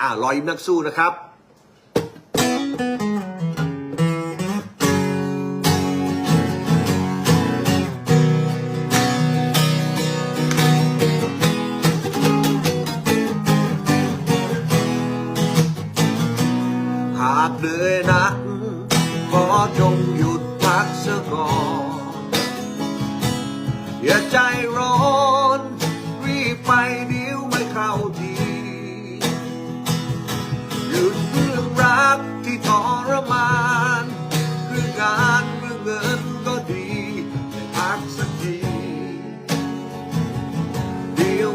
อ่ารอยยิ้มนักสู้นะครับหากเหนื่อยนักขอจงหยุดพักเสียก่อนอย่าใจร้อน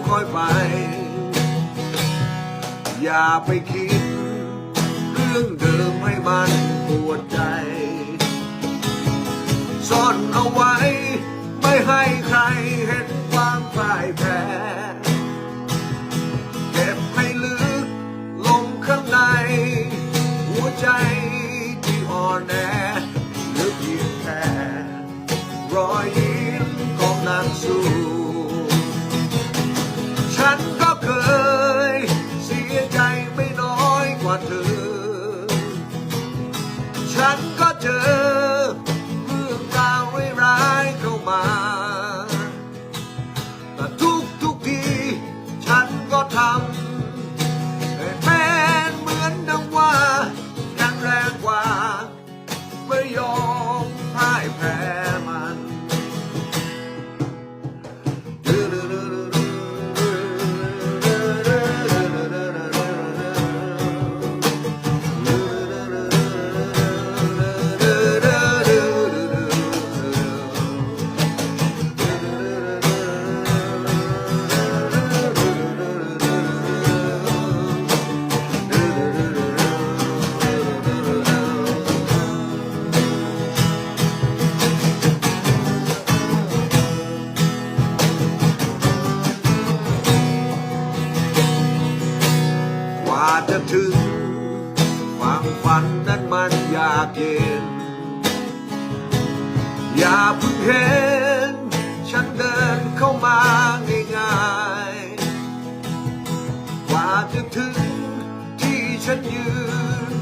ค่อยไป อย่าไปคิด เรื่องเดิมให้มันปวดใจ ซ่อนเอาไว้ ไม่ให้ ว่าจะถึง ความฝันนั้นมันยากเย็น อย่าเพิ่งเห็น ฉันเดินเข้ามาง่ายๆกว่าจะถึงที่ฉันยืน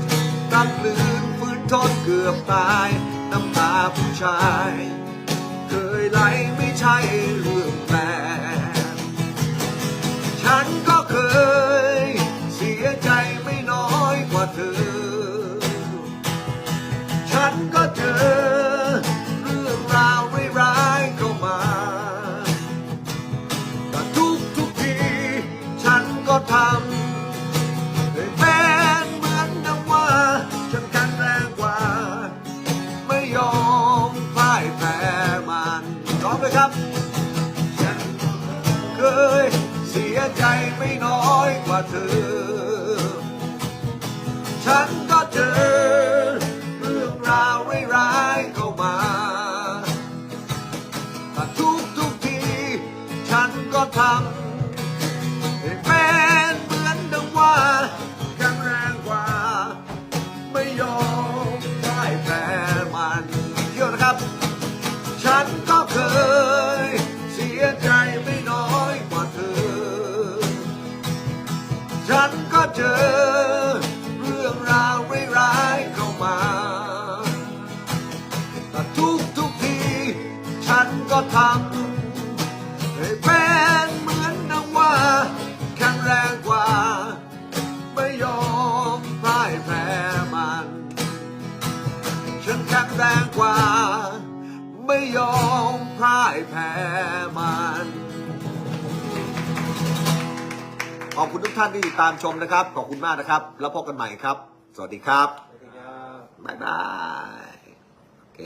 ตักลืนฟื้นทนเกือบตาย น้ำตาผู้ชาย เคยไหลไม่ใช่ เคย เสียใจไม่น้อยกว่าเธอ ฉันก็เจอ เรื่องราวร้ายๆเข้ามาแต่ทุกทุกๆที ฉันก็ทำให้เป็นเหมือนดังว่าแข็งแรงกว่า ไม่ยอมพ่ายแพ้มันเที่ยวนะครับ เจอ เรื่องราวร้ายๆเข้ามาแต่ทุกทุกๆที ฉันก็ทำให้เป็นเหมือนดังว่า แข็งแรงกว่า ไม่ยอมพ่ายแพ้มัน ฉันแข็งแรงกว่า ไม่ยอมพ่ายแพ้มัน ขอบคุณทุกท่านที่ติดตามชมนะครับ ขอบคุณมากนะครับ แล้วพบกันใหม่ครับ สวัสดีครับ บ๊ายบาย โอเค